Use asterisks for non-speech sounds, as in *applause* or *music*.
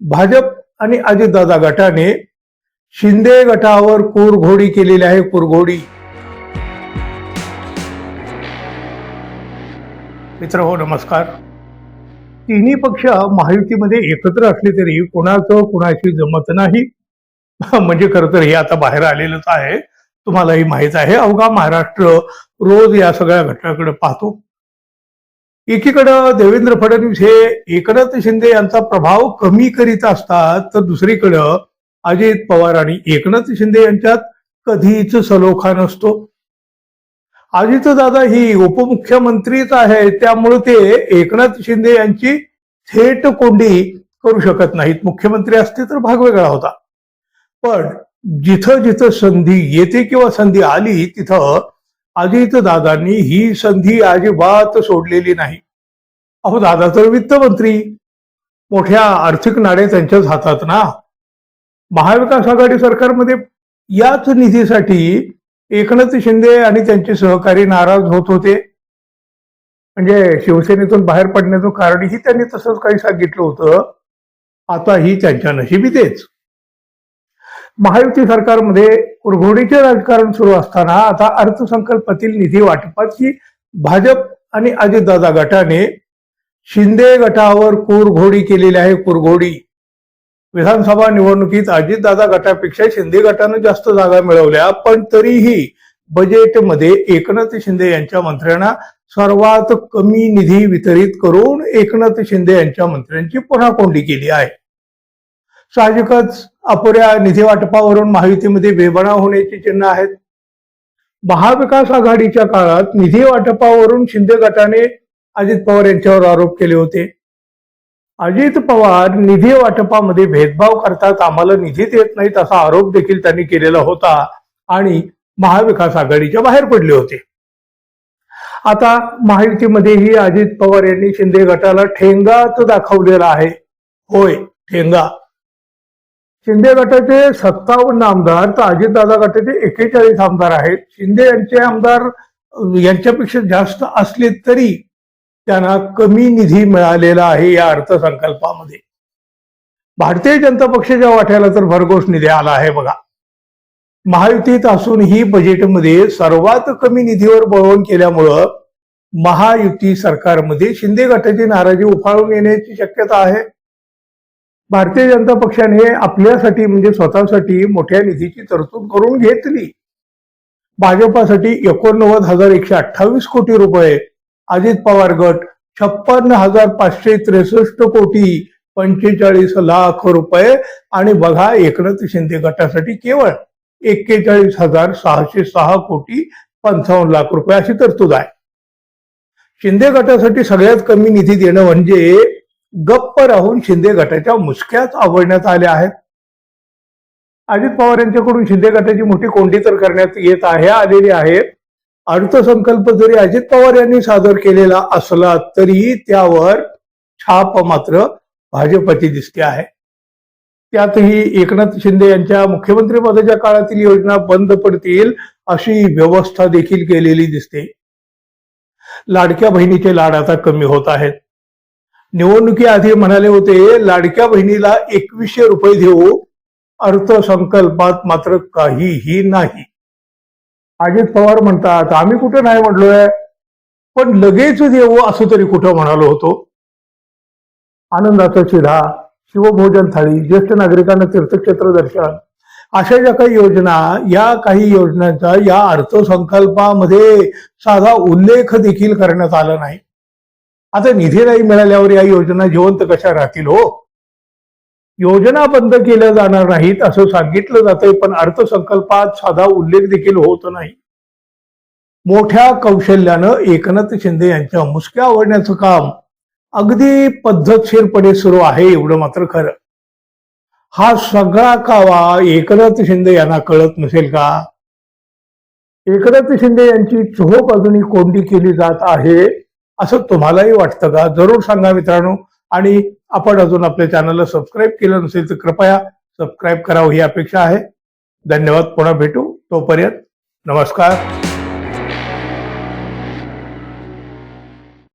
भाजप आणि अजितदादा गटाने शिंदे गटावर कुरघोडी केलेली आहे कुरघोडी. मित्र हो नमस्कार. तिन्ही पक्ष महायुतीमध्ये एकत्र असले तरी कोणाचं कुणाशी जमत नाही. *laughs* म्हणजे खरं तर हे आता बाहेर आलेलंच आहे. तुम्हालाही माहीत आहे अवघा महाराष्ट्र रोज या सगळ्या घटनाकडे पाहतो. एकीकडं देवेंद्र फडणवीस हे एकनाथ शिंदे यांचा प्रभाव कमी करीत असतात तर दुसरीकडं अजित पवार आणि एकनाथ शिंदे यांच्यात कधीच सलोखा नसतो. अजित दादा ही उपमुख्यमंत्रीच आहे त्यामुळे ते एकनाथ शिंदे यांची थेट कोंडी करू शकत नाहीत. मुख्यमंत्री असते तर भाग वेगळा होता. पण जिथं जिथं संधी येते किंवा संधी आली तिथं अजित दादांनी ही संधी अजिबात सोडलेली नाही. अहो दादा तर वित्तमंत्री. मोठ्या आर्थिक नाडे त्यांच्याच हातात ना. महाविकास आघाडी सरकारमध्ये याच निधीसाठी एकनाथ शिंदे आणि त्यांचे सहकारी नाराज होत होते. म्हणजे शिवसेनेतून बाहेर पडण्याचं कारणही त्यांनी तसंच काही सांगितलं होतं. आता ही त्यांच्या नशिबी तेच. महायुती सरकारमध्ये कुरघोडीचे राजकारण सुरू असताना आता अर्थसंकल्पातील निधी वाटपाची भाजप आणि अजितदादा गटाने शिंदे गटावर कुरघोडी केलेली आहे कुरघोडी. विधानसभा निवडणुकीत अजितदादा गटापेक्षा शिंदे गटानं जास्त जागा मिळवल्या पण तरीही बजेटमध्ये एकनाथ शिंदे यांच्या मंत्र्यांना सर्वात कमी निधी वितरित करून एकनाथ शिंदे यांच्या मंत्र्यांची पुन्हा कोंडी केली आहे? साहजिकच अपुऱ्या निधी वाटपावरून महायुतीमध्ये बेबणा होण्याची चिन्ह आहेत. महाविकास आघाडीच्या काळात निधी वाटपावरून शिंदे गटाने अजित पवार यांच्यावर आरोप केले होते. अजित पवार निधी वाटपामध्ये भेदभाव करतात आम्हाला निधी देत नाहीत असा आरोप देखील त्यांनी केलेला होता आणि महाविकास आघाडीच्या बाहेर पडले होते. आता महायुतीमध्येही अजित पवार यांनी शिंदे गटाला ठेंगाच दाखवलेला आहे. होय ठेंगा. शिंदे गटाचे सत्तावन्न आमदार तर अजितदादा गटाचे एकेचाळीस आमदार आहेत. शिंदे यांचे आमदार यांच्यापेक्षा जास्त असले तरी त्यांना कमी निधी मिळालेला आहे या अर्थसंकल्पामध्ये. भारतीय जनता पक्षाच्या वाट्याला तर भरघोस निधी आला आहे बघा. महायुतीत असूनही बजेटमध्ये सर्वात कमी निधीवर बळवण केल्यामुळं महायुती सरकारमध्ये शिंदे गटाची नाराजी उफाळून येण्याची शक्यता आहे. भारतीय जनता पक्षाने आपल्यासाठी म्हणजे स्वतःसाठी मोठ्या निधीची तरतूद करून घेतली. भाजपासाठी एकोणनव्वद हजार एकशे अठ्ठावीस कोटी रुपये अजित पवार गट छप्पन्न हजार पाचशे त्रेसष्ट कोटी पंचेचाळीस लाख रुपये. आणि बघा एकनाथ शिंदे गटासाठी केवळ एक्केचाळीस हजार सहाशे सहा कोटी पंचावन्न लाख रुपये अशी तरतूद आहे. शिंदे गटासाठी सगळ्यात कमी निधी देणं म्हणजे गप्प राहून शिंदे गटाच्या मुसक्याच आवडण्यात आल्या आहेत. अजित पवार यांच्याकडून शिंदे गटाची मोठी कोंडी तर करण्यात येत आहे आलेली आहे. अर्थसंकल्प जरी अजित पवार यांनी सादर केलेला असला तरी त्यावर छाप मात्र भाजपची दिसते आहे. त्यातही एकनाथ शिंदे यांच्या मुख्यमंत्रीपदाच्या काळातील योजना बंद पडतील अशी व्यवस्था देखील केलेली दिसते. लाडक्या बहिणीचे लाड आता कमी होत आहेत. निवडणुकीआधी म्हणाले होते लाडक्या बहिणीला एकवीसशे रुपये देऊ. अर्थसंकल्पात मात्र काहीही नाही. अजित पवार म्हणतात आम्ही कुठं नाही म्हटलोय पण लगेच देऊ असं तरी कुठं म्हणालो होतो. आनंदाचा शिधा शिवभोजन थाळी ज्येष्ठ नागरिकांना तीर्थक्षेत्र दर्शन अशा ज्या काही योजना या काही योजनांचा या अर्थसंकल्पामध्ये साधा उल्लेख देखील करण्यात आला नाही. आता निधी नाही मिळाल्यावर या योजना जिवंत कशा राहतील हो? योजना बंद केल्या जाणार नाहीत असं सांगितलं जातंय पण अर्थसंकल्पात साधा उल्लेख देखील होत नाही. मोठ्या कौशल्यानं एकनाथ शिंदे यांच्या मुसक्या आवडण्याचं काम अगदी पद्धतशीरपणे सुरू आहे एवढं मात्र खरं. हा सगळा कावा एकनाथ शिंदे यांना कळत नसेल का? एकनाथ शिंदे यांची चोह अजूनही कोंडी केली जात आहे. असं तुम्हालाही वाटतं का? जरूर सांगा मित्रांनो. आणि आपण अजून आपल्या चॅनलला सबस्क्राईब केलं नसेल तर कृपया सबस्क्राईब करावं ही अपेक्षा आहे. धन्यवाद. पुन्हा भेटू. तोपर्यंत नमस्कार.